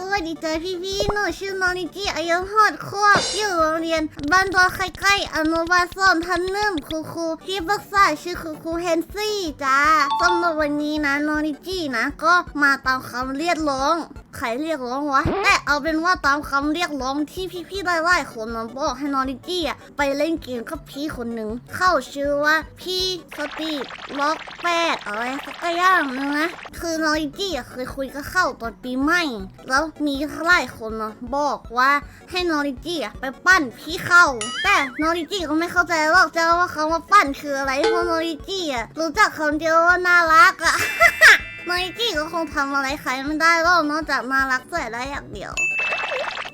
สวัสดีจ้าพี่พี่หนูชื่อน้องนิจิอายุหอดขวบอยู่โรงเรียน บ้านตัวใกล้ๆอนุบาลสอนทันหนึ่งครูครูที่ปรึกษาชื่อครูครูเฮนซี่จ้าสำหรับวันนี้นะน้องนิจินะ ก็มาตามคำเรียกร้อง ใครเรียกร้องวะแต่เอาเป็นว่าตามคำเรียกร้องที่พี่ๆหลายๆคนมาบอกให้นองนิจิอะไปเล่นเกมกับพี่คนหนึ่งเข้าชื่อว่าพี่สตีล็อกแปดอะไรสักอย่างหนึงนะคือนองนิจิอะเคยคุยกับเข้าตอนปีใหม่ แล้วมีหลายคนมาบอกว่าให้นองนิจิอะไปปั้นพี่เข้า แต่นองนิจิก็ไม่เข้าใจหรอกจ้าว่าเขามาปั้นคืออะไรเพราะนองนิจิอะรู้จักคำเดียวว่าน่ารักอะ น้องนิจิก็คงทำอะไรใครไม่ได้หรอกนอกจากน่ารักใส่ได้อย่างเดียว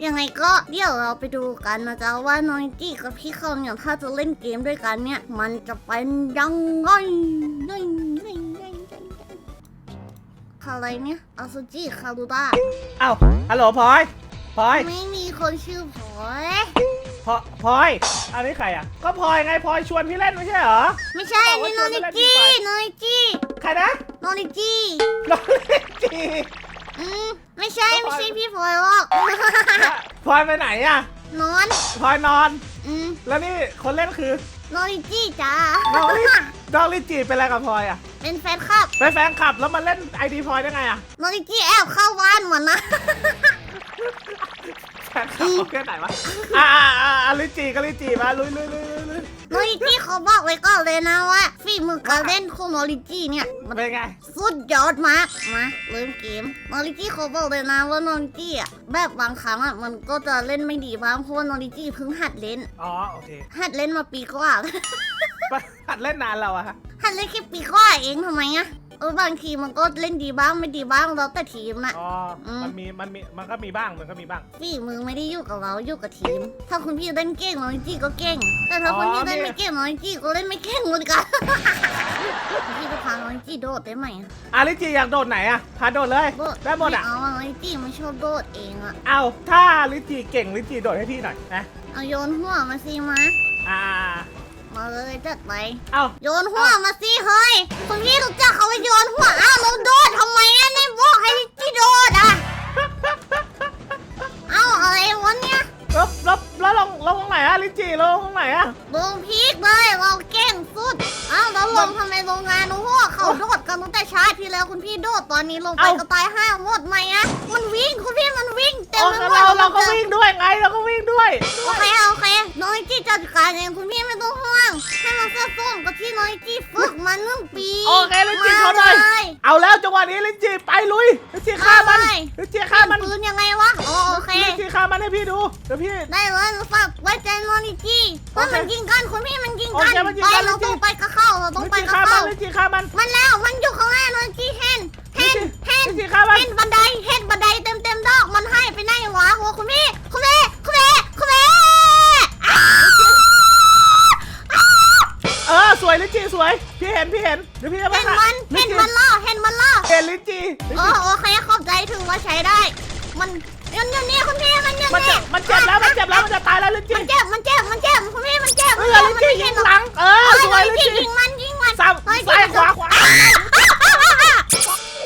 ยังไงก็เดี๋ยวเราไปดูกันนะจ๊ะว่าน้องนิจิกับพี่เขาเนี่ยถ้าจะเล่นเกมด้วยกันเนี่ย มันจะเป็นยังไงอะไรเนี่ยอาซูจิคารุดาเอ้าฮัลโหลพลอยพลอยไม่มีคนชื่อพลอยพลอยพลอยอันนี้ใครอะ ก็พลอยไงพลอยชวนพี่เล่นไม่ใช่เหรอ ไม่ใช่นี่น้องนิจิน้องนิจิใครนะ น้องนิจิน้องเล่นจีอืมไม่ใช่ไม่ใช่พี่พลอยหรอก พลอยไปไหนอะนอนพลอยนอน อืมแล้วนี่คนเล่นคือน้องนิจิจ้าน้องลิน้องลิจีเป็นอะไรกับพลอยอะเป็นแฟนคลับเป็นแฟนคลับแล้วมาเล่นไอดีพลอยได้ไงอะน้องนิจิแอบเข้าบ้านเหมือนนะ แฟนคลับเขาแค่ไหนวะอ่าอ่าอ่าอ่าลิจีก็ลิจีมาลุยลุยลุยลุยลุยน้องนิจิเขาบอกไว้ก่อนเลยนะว่าฝีมือการเล่นของน้องนิจิเนี่ยมันเป็นไง สุดยอดมากมาเริ่มเกมน้องนิจิเขาบอกเลยนะว่าน้องนิจิอะแบบบางครั้งอะมันก็จะเล่นไม่ดีบ้างเพราะว่าน้องนิจิเพิ่งหัดเล่น อ๋อโอเคหัดเล่นมาปีกว่า หัดเล่นนานแล้วอะฮะหัดเล่นแค่ปีกว่าเองทำไมอะเออบางทีมันก็เล่นดีบ้างไม่ดีบ้างแล้วแต่ทีมนะอ๋ออมมันมีมันมีมันก็มีบ้างมันก็มีบ้าง ฝีมือไม่ได้อยู่กับเราอยู่กับทีม ถ้าคุณพี่เล่นเก่งน้องนิจิก็เก่ง แต่ถ้าอ๋อคุณพี่เล่นมีไม่เก่งน้องนิจิก็เล่นไม่เก่งเหมือนกันคุณพี่จะพาน้องนิจิโดดได้ไหมอะอะลิจีอยากโดดไหนอะพาโดดเลยโดดได้หมดอะไม่เอาอะน้องนิจิไม่ชอบโดดเองอะเอาถ้าลิจีเก่งลิจีโดดให้พี่หน่อยนะเอาโยนหัวมาสิมาอ่า มาเลยจัดไปเอาโยนหัวมาสิเฮ้ยคุณพี่รู้จักเขาว่าโยนหัวอ้าวเราโดดทำไมอะในบอกให้ที่โดดอะเอ้าอะไรวะเนี่ยแล้วแล้วแล้วลงลงตรงไหนอะลิจีลงตรงไหนอะลงพีกเลยเราเก่ง แต่ชาติที่แล้วคุณพี่โดดตอนนี้ลงไปก็ตายห้าหมดไหมอะมันวิ่งคุณพี่มันวิ่งเต็มโอ้ไปงั้นหมดเราเราก็มันจะวิ่งด้วยไงเราก็วิ่งด้วย โอเคโอเคน้อยจี้จัดการเองคุณพี่ไม่ต้องห่วงให้มันเสื้อส้มกับที่น้อยจี้ฝึกมาหนึ่งปีโอเคลิจีเขาหน่อยมาเลยเอาแล้วจังหวะนี้ลิจีไปลุยลิจีฆ่ามันได้ลิจีฆ่ามันปืนยังไงวะโอโอเค ลิจีฆ่ามันให้พี่ดูเดี๋ยวพี่ ได้เลยหนูฝากไว้ใจน้อยจี้ว่าโอเคมันยิงกันคุณพี่มันยิงกันโอเคมันยิงไปกันเราลิจี้ต้องไปกับเข้าเราต้องลิไปจีกับฆ่ามัเข้านลิจีฆ่ามันมันแล้วมันอยู่ข้างหน้าน้อยจี้เห็นเห็นเห็นลิจีฆ่ามันเห็นบันไดเห็นบันไดเต็มเต็มๆดอกมันให้ไปไหนวะโอ้คุณพี่คุณพี่คุณพี่คุณพี่อ้าวเออสวยลิจีสวยพี่เห็นพี่เห็นเดี๋ยวพี่จะไปเห็นมันลิเห็นจีมันล่อเห็นมันล่อเห็นลิจีลิโอ้จีโอเคขอบใจถือว่าใช้ได้ มันยันยันนี่คุณพี่มันยันมันนี่เจ็บมันเจ็บแล้วมันเจ็บแล้วมันจะตายแล้วลิจีมันเจ็บมันเจ็บมันเจ็บคุณพี่มันเจ็บเออลิจียิงหลังเออเอ้ยสวยลิยิงจียิงมันยิงมันซ้เฮ้ำซ้ายขวาขวาเ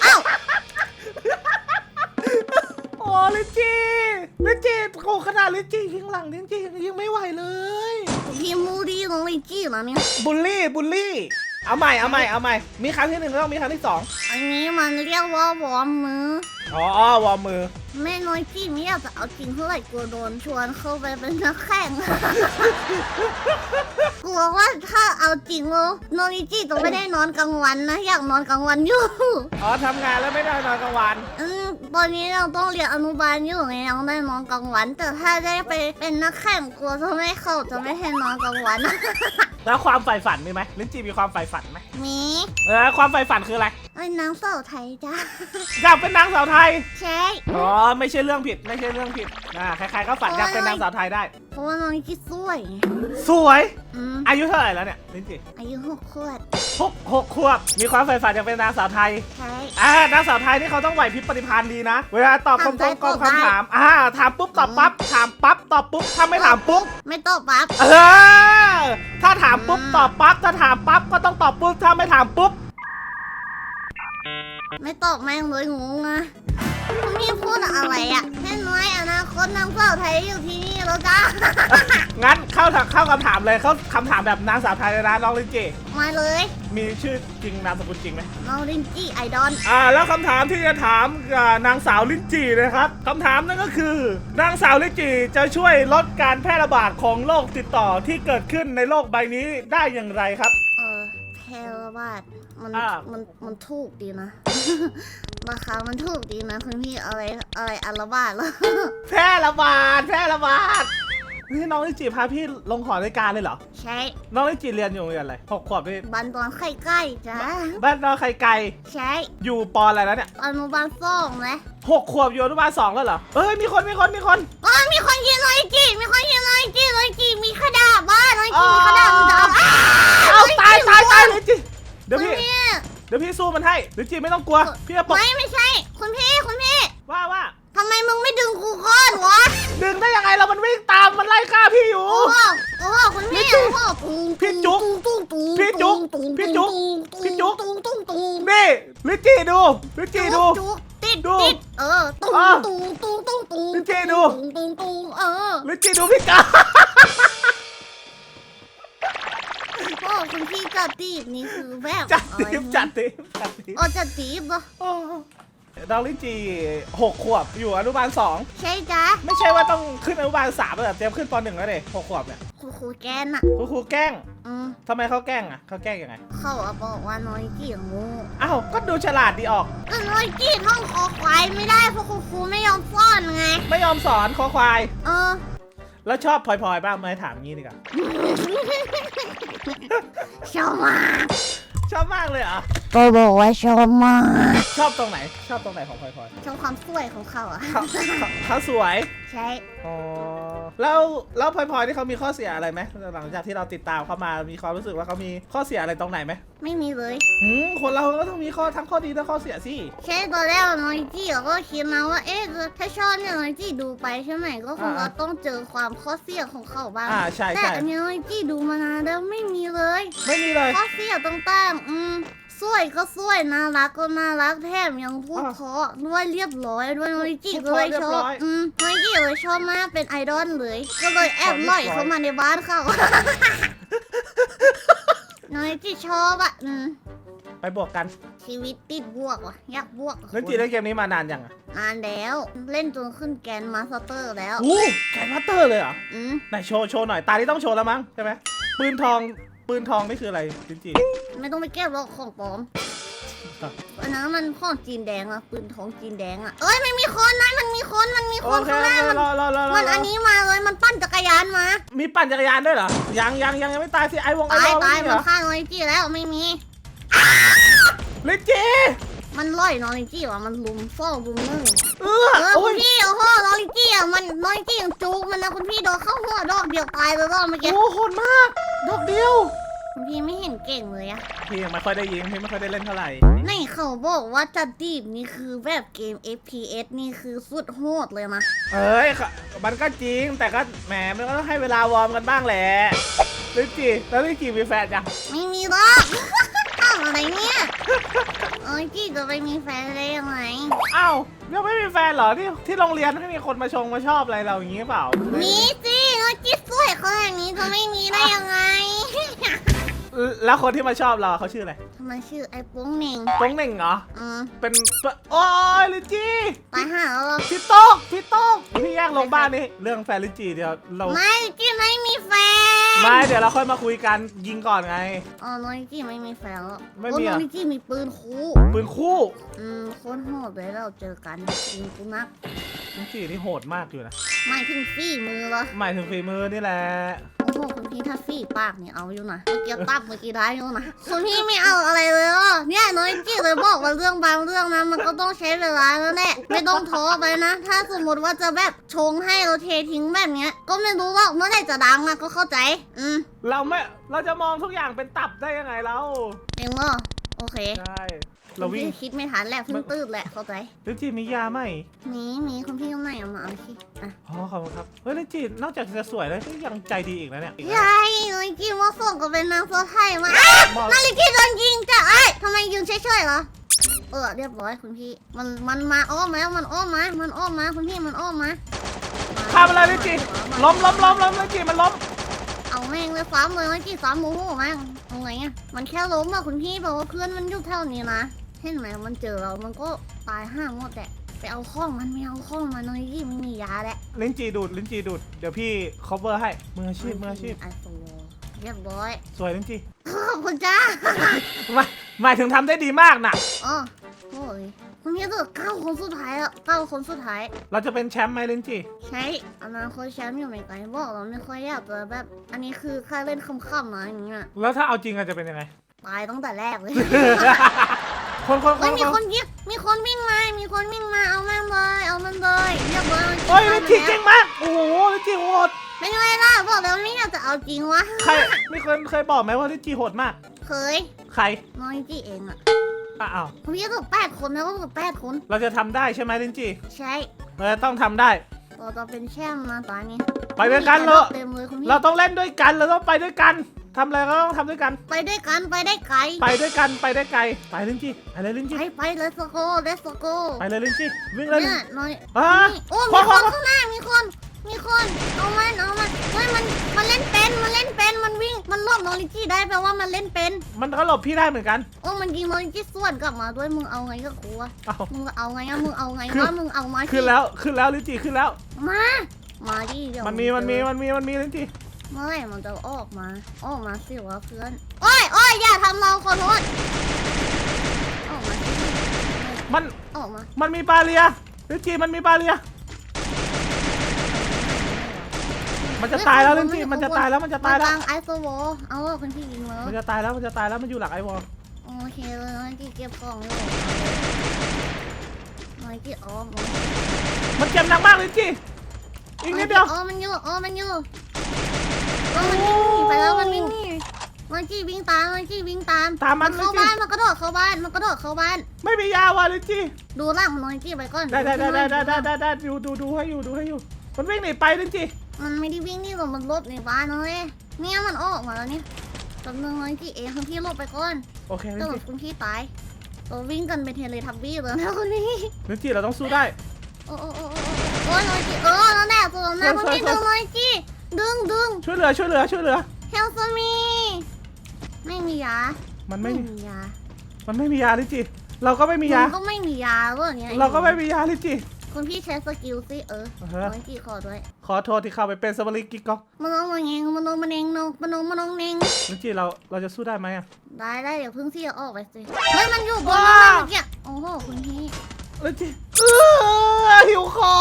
อ้าโอ้ลิจีลิจีโอ้ขนาดลิจียิงหลังลิจียิงไม่ไหวเลยพี่มูดีตรงลิจี้เหรอเนี่ยบูลลี่บูลลี่ เอาใหม่เอาใหม่เอาใหม่มีครั้งที่หนึ่งแล้วต้องมีครั้งที่สองอันนี้มันเรียกว่าวอร์มมือ อ๋อวอร์มมือแม่น้อยจี้ไม่อยากจะเอาจริงเท่าไหร่กลัวโดนชวนเข้าไปเป็นนักแข่ง กลัวว่าถ้าเอาจริงแล้วน้องลิจี้จะไม่ได้นอนกลางวันนะอยากนอนกลางวันอยู่ อ๋อทำงานแล้วไม่ได้นอนกลางวัน อืมตอนนี้เราต้องเรียนอนุบาลอยู่ไงยังได้นอนกลางวัน แต่ถ้าได้ไปเป็นนักแข่งกลัวจะไม่เข้าจะไม่ให้นอนกลางวัน แล้วความใฝ่ฝันมีไหมลินจีมีความใฝ่ฝันไหมมีเออความใฝ่ฝันคืออะไรไอ้นางเสาวไทยจ้าอยากเป็นนางสาวไทย ใช่อ๋อไม่ใช่เรื่องผิดไม่ใช่เรื่องผิดอ่าใครๆก็ฝันอยากเป็นนางสาวไทยได้ เพราะว่าน้องลิจี้สวยไงสวย อืมอายุเท่าไหร่แล้วเนี่ยลินจีอายุหกขวบหกหกขวบมีความใฝ่ฝันอยากเป็นนางสาวไทย ใช่ อ่านางสาวไทยนี่เขาต้องไหวพริบปฏิภาณดีนะ เวลาตอบคำตรงทำได้กองตอบได้ คำถาม อ่า ถามปุ๊บตอบปั๊บ ถามปั๊บตอบปุ๊บ ถ้าไม่ถามปุ๊บ ไม่ตอบปั๊บ เออ ถ้าถามปุ๊บอืมตอบปั๊บ ถ้าถามปั๊บก็ต้องตอบปุ๊บ ถ้าไม่ถามปุ๊บ ไม่ตอบแม่งเลยงงอะ คุณพี่พูดอะไรอะเห็นไหมอนาคตนางสาวไทยอยู่ที่นี่แล้วจ้า งั้นเข้าถเข้าคำถามเลยเขาคำถามแบบนางสาวไทยเลยนะน้องลินจีมาเลยมีชื่อจริงนามสกุลจริงไหมน้องลินจี้ไอดอลอ่า แล้วคำถามที่จะถามกับนางสาวลินจีนะครับคำถามนั่นก็คือ นางสาวลินจีจะช่วยลดการแพร่ระบาดของโรคติดต่อที่เกิดขึ้นในโลกใบนี้ได้อย่างไรครับ เออแพรบาทมันอ่ามันมันถูกดีนะ ราคามันถูกดีนะคุณพี่อะไรอะไรอัลบาทแล้วแพร่ระบาดแพร่ระบาดนี่น้องลินจีพาพี่ลงหอรายการเลยเหรอ ใช้น้องลินจีเรียนอยู่โรงเรียนอะไรหกขวบนี่บันตอนไข่ใกล้จ้าบ้านน้องไข่ไก่ ใช้อยู่ปออะไรแล้วเนี่ยอนุบาลส่องนะหกขวบอยู่อนุบาลสองแล้วเหรอ เอ้ยมีคนมีคนมีคน อ๋อมีคนยินน้อยจีมีคนยินน้อยจีน้อยจีมีขดาบบ้านน้อยจีมีขดาบมันจะเอาอ้าเอาตายตายตายลินจีเดี๋ยวคุณพี่พี่ เดี๋ยวพี่สู้มันให้ลินจีไม่ต้องกลัว พี่จะปกไม่ไม่ใช่ คุณพี่คุณพี่ว่าว่าทำไมมึงไม่ดึงกูก้อนวะดึงได้ยังไงเรามันวิ่งตามมันไล่ฆ่าพี่อยู่ โอ้โหโอ้โหคุณพี่โอ้โหตุ้งพี่จุ๊กตุ้งตุ้งพี่จุ๊กตุ้งพี่จุ๊กตุ้งพี่จุ๊กตุ้งตุ้งตุ้งนี่ลินจีดูลินจีดูจุ๊กติดดูติดเออตุ้งอะตุ้งตุ้งตุ้งตุ้งพี่เจดูตุ้งตุ้งตุ้งเออลินจีดูพี่กา โอ้คุณพี่จัดตีบนี่คือแบบจัดอะไรทีมจัดทีมจัดทีมอ๋อจัดตีบเหรอโอ้น้องลินจีหกขวบอยู่อนุบาลสองใช่จ้ะไม่ใช่ว่าต้องขึ้นอนุบาลสามแบบเตรียมขึ้นปหนึ่งแล้วเด็หกขวบเนี่ยครูครูแกนอะคุณครูแกล้งอืมทำไมเขาแกล้งอะเขาแกล้งยังไงเขาอะบอกว่าน้อยจีงูอ้าวก็ดูฉลาดดีออกก็น้อยจีท่องคอควายไม่ได้เพราะครูครูไม่ยอมซ่อนไง ไม่ยอมสอนคอควาย เออ แล้วชอบพลอยๆบ้างไหมถามงี้ดีกว่า ชอบมากชอบมากเลยเหรอก็บอกว่าชอบมากชอบตรงไหน ชอบตรงไหนของพลอยชอบความสวยของเขาอะๆเขาเขาเขาสวยใช่อ๋อแล้วแล้วพลอยๆที่เขามีข้อเสียอะไรไหมหลังจากที่เราติดตามเขามามีความรู้สึกว่าเขามีข้อเสียอะไรตรงไหนไหมไม่มีเลยอืมคนเราก็ต้องมีข้อทั้งข้อดีและข้อเสียสิ ใช่ตอนแรกน้อยจีเราก็คิดนะว่า เอ๊ะถ้าชอบเนี่ยน้อยจีดูไปใช่ไหมก็คงจะต้องเจอความข้อเสียของเขาบ้างอ่าใช่แต่ใช่ อันนี้น้อยจีดูมานานแล้วไม่มีเลย ไม่มีเลย ข้อเสียต่างๆอืม สวยก็สวยน่ารักก็น่ารักแถมยังพูดอะเพราะด้วยเรียบร้อยด้วยน้อยจีพูดก็เพราะเรียเลยชบอบร้อยอืมน้อยจีเลยชอบมากเป็นไอดอลเลย ก็เลยแอบเรียบร้ล่ออยยเข้ามาในบ้านเขาน้อยจีชอบอะอืมไปบวกกันชีวิตติดบวกว่ะอยากบวกกับเล่นคุจีณเล่นเกมนี้มานานยังอะนานแล้ว เล่นจนขึ้นแกนมาสเตอร์แล้วอู้แกนมาสเตอร์เลยเหรออืมไหนโชว์โชว์หน่อยตานี้ต้องโชว์แล้วมั้งใช่ไหมปืนทอง ปืนทองนี่คืออะไรจริงไม่ต้องไปเก็บหรอกของปลอมครับอันนั้นมันของจีนแดงอะปืนของจีนแดงอะเอ้ยไม่มีคนนะมันมีคนมันมีๆคโอนเคข้างหน้ามันรอรอรอรอมันอันนี้มาเลยมันปั้นจักรยานมามีปั่นจักรยานด้วยเหรอ ยังยังยังยังไม่ตายสิไอวงไอตายวอลตายไม่มีมัเหรนอฆ่าน้อยจี้แล้วไม่มี ลินจีมันล่อยน้อยจี้ว่ะมันลุมโซ่ลุมนึ่งเออเออโอ้คุยณพี่โอ้โหน้อยจี้อะมันน้อยจี้ยังจุกมันนะคุณพี่โดนเข้าหัวดอกเดียวตายเลยรอบเมื่อกี้โอ้โหดมาก ดอกเดียวคุณพี่ไม่เห็นเก่งเลยอะพี่ยังไม่ค่อยได้ยิงพี่ไม่ค่อยได้เล่นเท่าไหร่ในเขาบอกว่าจัดดีบนี่คือแบบเกม FPS นี่คือสุดโหดเลยนะเอ้ยค่ะมันก็จริงแต่ก็แหมมันก็ต้องให้เวลาวอร์มกันบ้างแหละลินจีแล้วลินจีมีแฟนยังไม่มีหรอกอ้าวอะไรเนี่ยน้อยจี้จะไปมีแฟนได้ยังไงอ้าวยังไม่มีแฟนเหรอที่ที่โรงเรียนไม่มีคนมาชงมาชอบอะไรเราอย่างนี้เปล่ามีสิ น้อยจี้สวยขนาดนี้จะไม่มีได้ยังไง แล้วคนที่มาชอบเราเขาชื่ออะไรทำไมชื่อไอ้โป้งเหน่งโป้งเหน่งเหรอ อืมเป็นโอ้ยลินจีตายห่าแล้วเหรอพี่โต๊กพี่โต๊กพี่แยกลงบ้านนี่เรื่องแฟนลินจีเดี๋ยวเราไม่จี้ไม่มีแฟนไม่เดี๋ยวเราค่อยมาคุยกันยิงก่อนไง อ๋อน้อยจี้ไม่มีแฟนแล้วไม่มีโอ้อะน้อยจี้มีปืนคู่ปืนคู่อืมโคตรโหดเลยเราเจอกันยิงกูนักลินจีนี่โหดมากอยู่นะ ไม่ถึงฝีมือเหรอ หมายถึงฝีมือนี่แหละ โอ้โหคุณพี่ถ้าฝีปากเนี่ยเอาอยู่นะเมื่อกี้ตับเมื่อกี้ได้อยู่นะคุณพี่ไม่เอาอะไรเลยเหรอเนี่ยน้อยจี้เลยบอกว่าเรื่องบางเรื่องนะมันก็ต้องใช้เวลาแล้วแหละไม่ต้องท้อไปนะ ถ้าสมมติว่าจะแบบชงให้เราเททิ้งแบบเนี้ย ก็ไม่รู้ว่าเมื่อไหร่จะดังอะก็เข้าใจ อืมเราไม่ เราจะมองทุกอย่างเป็นตับได้ยังไงเรา เองเหรอโอเค ใช่ เราวิ่งคุณพี่คิดไม่ทันแหละเพิ่งตื่นแหละเข้าใจลินจีมียาไหมมีมีคุณพี่ตรงไหนเอามาเอาสิอะอ๋อขอบคุณครับเฮ้ยลินจีนอกจากจะสวยแล้วก็ยังใจดีอีกนะเนี่ยใช่น้อยจี้ว่าส่งก็เป็นนางโซไทยมาอ้าวบอก นาฬิกาโดนยิงจ้ะไอ้ยทำไมยืนเฉยๆเหรอเออเรียบร้อยคุณพี่ มันมันมาอ้อมแล้วมันอ้อมมามันอ้อมมาคุณพี่มันอ้อมมาข้ามอะไรลินจีล้มล้มล้มล้มลินจีมันล้ม เอาแม่งเลยซ้ำเลยลินจีซ้ำโมโหแม่งเอาไงอะมันแค่ล้มอะคุณพี่บอกว่าเพื่อนมันอยู่แถวนี้นะ เห็นไหมมันเจอเรา มันก็ตายห้างหมดแหละไปเอาข้องมันไม่เอาข้องมันลินจีไม่มียาแหละลินจีดูดลินจีดูดเดี๋ยวพี่ cover ให้มืออาชีพมืออาชีพไอโฟเรียบร้อยสวยลินจีขอบคุณจ้าหมายหมายถึงทำได้ดีมากน่ะอ๋อโอ้ยคุณพี่ตัวเก้าคนสุดท้ายแล้วเก้าคนสุดท้าย เราจะเป็นแชมป์ไหมลินจีใช่อนาคตแชมป์อยู่ไม่ไกลบอกเราไม่ค่อยอยากจะแบบ อันนี้คือแค่เล่นคำๆนะอย่างเงี้ยแล้วถ้าเอาจริงอะจะเป็นยังไงตายตั้งแต่แรกเลย คนคนคเฮ้ยนมีคคนนยิงมีคนวิ่งมา มีคนวิ่งมา เอามันเลยเอามันเลยเรียบร้อยโอ้ยลินจีเก่งมาก โอ้โหลินจีโหดเป็นไงล่ะบอกแล้วไม่อยากจะเอาจริงวะใครไม่เคยเคยบอกไหมว่าลินจีโหดมาก เคยใครน้อยจีเองอะอะอ้าวคุณพี่ถูกแปดคนแล้วก็ถูกแปดคนเราจะทำได้ใช่ไหมลินจีใช่เราจะต้องทำได้ เราจะเป็นแชมป์นะตอนนี้ไปด้วยกันเลเลยยเต็มเลยคุณพี่เราต้องเล่นด้วยกัน เราต้องไปด้วยกัน ทำอะไรก็ต้องทำด้วยกัน ไปด้วยกันไปได้ไกล ไปด้วยกันไปได้ไกล ไปลินจีไปเลยลินจีไปไปเลสโกเลสโกไปเลยลินจีวิ่งเลย เนี่ยน้อยอะนี่โอ้ขอมีขคอนข้างหน้ามีคน มีคน เอามันเอามันเฮ้ยมันมันเล่นเป็นมันเล่นเป็นมันวิ่งมันรอบนอริจี้ได้แปลว่ามันเล่นเป็นมันก็หลบพี่ได้เหมือนกันโอ้มันยิงนอริจี้สวนกลับมาด้วยมึงเอาไงก็กลัวอ้าวมึงเอาไงอะมึงเอาไงคือวะมึงเอามาสิขึ้นแล้วขึ้นแล้วลินจีขึ้นแล้ว มา มาดิเดี๋ยวมันมีมันมีมันมีมันมีลินจี เมื่อไหร่มันจะออกมา ออกมาสิวะเพื่อน โอ้ยโอ้ยอย่าทำเราขอโทษออกมาสิมัน ออกมามันมีบาเรียลินจีมันมีบาเรีย มันจะตายแล้วลินจีมันจะตายแล้วมันจะตายแล้วกลางไอโซโวเอาอะคุณพี่ยิงเลยมันจะตายแล้วมันจะตายแล้วมันอยู่หลังไอวอลโอเคเลยน้อยที่เก็บกล่องอยู่น้อยที่อ๋อมมันเจ็บหนักมากลินจีอีกนิดเดียวอ๋อมันอยู่อ๋อมันอยู่ อ๋อมันวิ่งหนีไปแล้วมันวิ่งหนีน้อยที่วิ่งตามน้อยที่วิ่งตามตามมันเข้าลินจีบ้านมันกระโดดเข้าบ้านมันกระโดดเข้าบ้าน ไม่มียาว่ะลินจีดูร่างของน้อยที่ไปก่อนได้ได้ได้ได้ได้ได้ได้ได้ดูดูดูให้อยู่ดูให้อยู่ มันวิ่งหนีไปลินจีมันไม่ได้วิ่งนี่หรอกมันหลบในบ้านเลยเนี่ยมันออกมาแล้วเนี่ยจำเนืองน้อยที่เองคุณพี่หลบไปก่อนโอเคลิเดี๋นยวจีคุณพี่ตายเราวิ่งกันเป็นเทเลทับบี้เลยนะคุณพี่ลินจีเราต้องสู้ได้ โอ้โอ้โอ้โอ้โอ้ยน้อยจีเออนั่นแหละตัวนั้นคุณพี่ดึงน้อยจี ดึงดึงช่วยเหลือช่วยเหลือช่วยเหลือ Help me ไม่มียามันไม่มียามันไม่มียาลินจีเราก็ไม่มียา คุณก็ไม่มียาเลยเนี่ยเราก็ไม่มียาลินจีคุณพี่ใช้สกิลสิเอออ่าฮะน้อยจีขอด้วยขอโทษที่เข้าไปเป็นสมาริกิกก๊อกมันน้องมันเองมันน้องมันเองน้องมันน้องมันน้องเองลินจีเราเราจะสู้ได้ไหมอะได้ได้เดี๋ยวพึ่งที่จะออกไปสิเฮ้ยมันอยู่บนว้านั้นเมื่อกี้โอ้โหคุณพี่ลินจีเออหิวขอ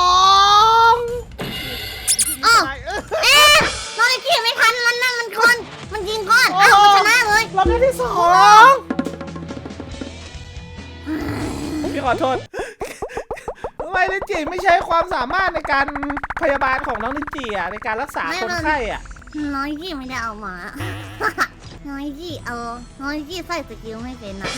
ง อ้าวเออเอ๊ะน้อยจีไม่ทันมันนั่นมันคน มันยิงก่อนอ้าวมันชนะเลยเราได้ที่สองพี่ขอโทษทำไมลินจีไม่ใช้ความสามารถในการพยาบาลของน้องลินจีอะในการรักษาคนไข้อะ น้อยจีไม่ได้เอามา น้อยจีเอา น้อยจีใส่สกิลไม่เป็นนะ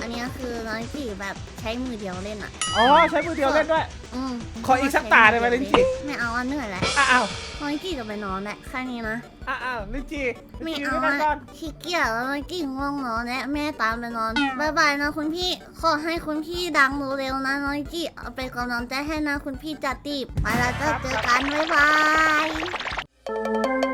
อันนี้คือน้อยจีแบบใช้มือเดียวเล่นอะ อ๋อใช้มือเดียวเล่นด้วย อืมขออีกสักตาได้ไหมลินจีไม่เอาอันเหนื่อยแล้วอ้าวน้อยจีจะไปนอนแหละแค่นี้นะอ้าวลินจีไม่ลินจีเอาไม่ได้อะก่อนขี้เกียจแล้วน้อยจีง่วงนอนแล้วแม่ตามไปนอนบายบายนะคุณพี่ขอให้คุณพี่ดังเร็วๆนะน้อยจีเอาไปนกำลังใจให้นะคุณพี่จัดตีบไปแล้วจะเจอกันบ๊ายบาย